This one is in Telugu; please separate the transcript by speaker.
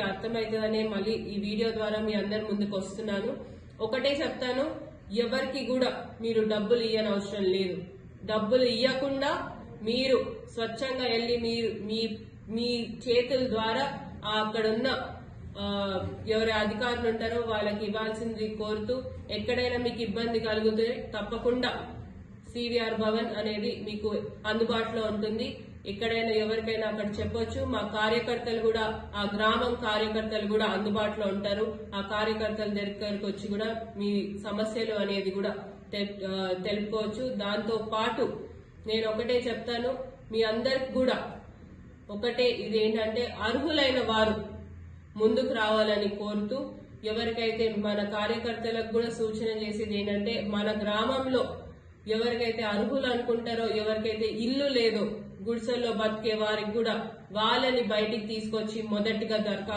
Speaker 1: అర్థమవుతుందనే మళ్ళీ ఈ వీడియో ద్వారా మీ అందరి ముందుకు వస్తున్నాను. ఒకటే చెప్తాను ఎవరికి కూడా మీరు డబ్బులు ఇయ్యని అవసరం లేదు. డబ్బులు ఇయ్యకుండా మీరు స్వచ్ఛంగా వెళ్ళి మీరు మీ మీ చేతుల ద్వారా అక్కడున్న ఎవరి అధికారులు ఉంటారో వాళ్ళకి ఇవ్వాల్సింది కోరుతూ ఎక్కడైనా మీకు ఇబ్బంది కలిగితే తప్పకుండా సివిఆర్ భవన్ అనేది మీకు అందుబాటులో ఉంటుంది. ఎక్కడైనా ఎవరికైనా అక్కడ చెప్పొచ్చు. మా కార్యకర్తలు కూడా ఆ గ్రామం కార్యకర్తలు కూడా అందుబాటులో ఉంటారు. ఆ కార్యకర్తల దగ్గరకు వచ్చి కూడా మీ సమస్యలు అనేది కూడా తెలుపుకోవచ్చు. దాంతో పాటు నేను ఒకటే చెప్తాను. మీ అందరికి కూడా ఒకటే ఇదేంటంటే అర్హులైన వారు ముందుకు రావాలని కోరుతూ ఎవరికైతే మన కార్యకర్తలకు కూడా సూచన చేసేది ఏంటంటే మన గ్రామంలో ఎవరికైతే అర్హులు అనుకుంటారో ఎవరికైతే ఇల్లు లేదో గుడిసెల్లో బతికే వారికి కూడా వాళ్ళని బయటికి తీసుకొచ్చి మొదటిగా దరఖాస్తు